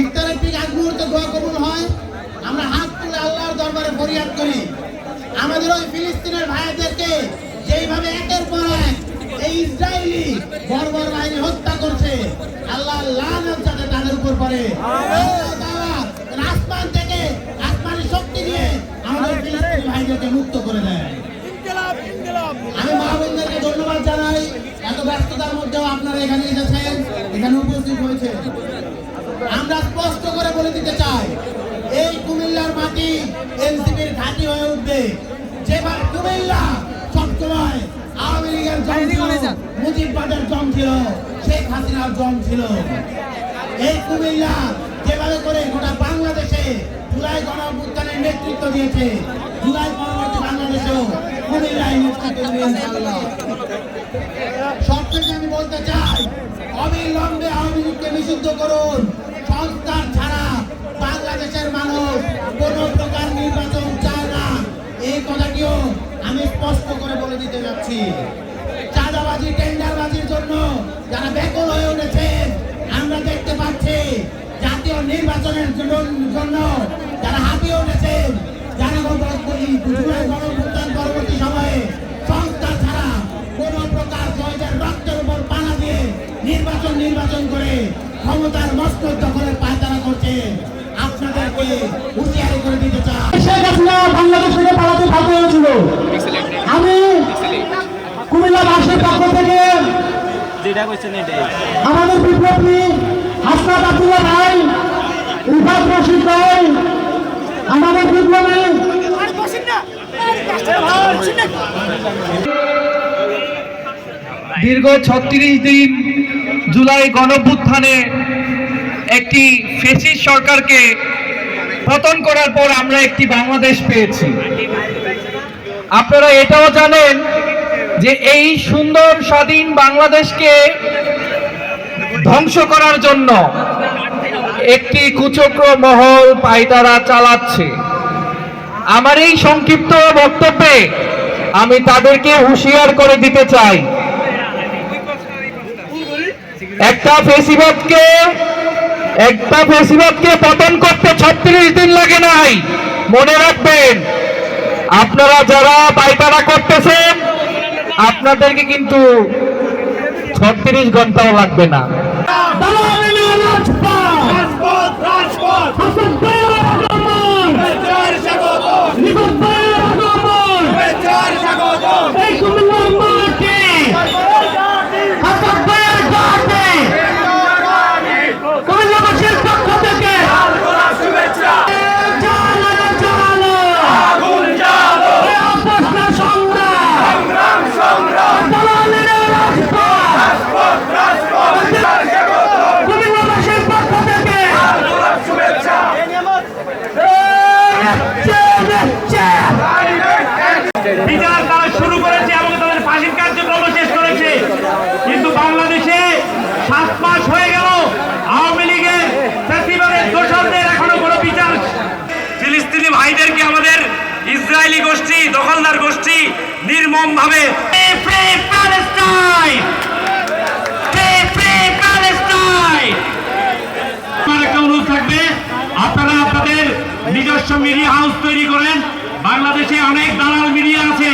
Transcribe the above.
ইফতারের ঠিক আগ মুহূর্তে দোয়া কবুল হয়। আমরা হাত তুলে আল্লাহর দরবারে ফরিয়াদ করি। আমাদের ওই ফিলিস্তিনের ভাইদেরকে যেইভাবে একের পর এক এই ইসরায়েলি বর্বর বাহিনী হত্যা করছে আল্লাহ লানত যাতে তাদের উপর পড়ে। আসমান থেকে আসমানি শক্তি দিয়ে আমাদের ফিলিস্তিনি ভাইদেরকে মুক্ত করে দেয়। আমি মা ধন্যবাদ জানাই। এত ব্যস্ততার মধ্যেও আপনারা এখানে এসেছেন। এখানে উপস্থিত হয়েছে। আমরা স্পষ্ট করে বলে দিতে চাই এই কুমিল্লার মাটি এনসিপির ঘাঁটি হয়ে উঠবে। যেবার কুমিল্লা সবসময় আওয়ামী লীগের জম ছিল মুজিববাদের জম ছিল শেখ হাসিনার জম ছিল। এই কুমিল্লা যেভাবে করে গোটা বাংলাদেশে জুলাই গণঅভ্যুত্থানের নেতৃত্ব দিয়েছে জুলাই পরবর্তী বাংলাদেশেও কুমিল্লায় নেতৃত্ব ইনশাআল্লাহ। সবশেষে আমি বলতে চাই অবিলম্বে আওয়ামী নিষিদ্ধ করুন। সংস্কার ছাড়া বাংলাদেশের মানুষ কোন প্রকার নির্বাচন চায় না। এই কথাটিও আমি স্পষ্ট করে বলে দিতে যাচ্ছি। চাঁদাবাজি, টেন্ডারবাজির জন্য যারা ব্যাকুল হয়ে উঠেছেন, আমরা দেখতে পাচ্ছি জাতীয় নির্বাচনের জন্য- যারা হাঁপিয়ে উঠেছেন নির্বাচন করে ক্ষমতার মস্তক দখলের পায়তারা করছে। আপনাদেরকে হুঁশিয়ারি করে দিতে চাই। শেখ হাসিনা বাংলাদেশ থেকে পালাতে বাধ্য হয়েছিল। আমি কুমিল্লাবাসীর পক্ষ থেকে যেটা কইছেন এটাই আমাদের বিপ্লবী হাসনাত আব্দুল্লাহ ভাই রিফাত রশিদ ভাই আমাদের বিপ্লবী দীর্ঘ ছত্রিশ দিন জুলাই গণভ্যুত্থানে একটি ফেসিস সরকারকে পতন করার পর আমরা একটি বাংলাদেশ পেয়েছি। আপনারা এটাও জানেন যে এই সুন্দর স্বাধীন বাংলাদেশকে ধ্বংস করার জন্য একটি কুচক্র মহল পায়তারা চালাচ্ছে। আমার এই সংক্ষিপ্ত বক্তব্যে আমি তাদেরকে হুঁশিয়ার করে দিতে চাই। একটা ফেসিবাদকে একটা ফেসিবাদকে পতন করতে ছত্রিশ দিন লাগে নাই। মনে রাখবেন, আপনারা যারা পায়তারা করতেছেন, আপনাদেরকে কিন্তু ছত্রিশ ঘন্টাও লাগবে না দালালি রাজপথ হাসান ভাইয়ের আগমন রিফাত ভাইয়ের আগমন এই কুমিল্লার মাটি হাসান ভাইয়ের ঘাটে কুমিল্লাবাসীর পক্ষ থেকে জালো রে জালো এই অবস্থা সংগ্রাম দালালি রাজপথ কুমিল্লাবাসীর পক্ষ থেকে বিচার তারা শুরু করেছে এবং তাদের ফাঁসির কার্যক্রম শেষ করেছে কিন্তু বাংলাদেশে সাত মাস হয়ে গেল আওয়ামী লীগের ফ্যাসিবাদের দোষরদের এখনও কোনো বিচার ফিলিস্তিনি ভাইদেরকে আমাদের ইসরায়েলি গোষ্ঠী দখলদার গোষ্ঠী নির্মম ভাবে থাকবে আপনারা আপনাদের নিজস্ব মিডিয়া হাউস তৈরি করেন। বাংলাদেশে অনেক দালাল মিডিয়া আছে।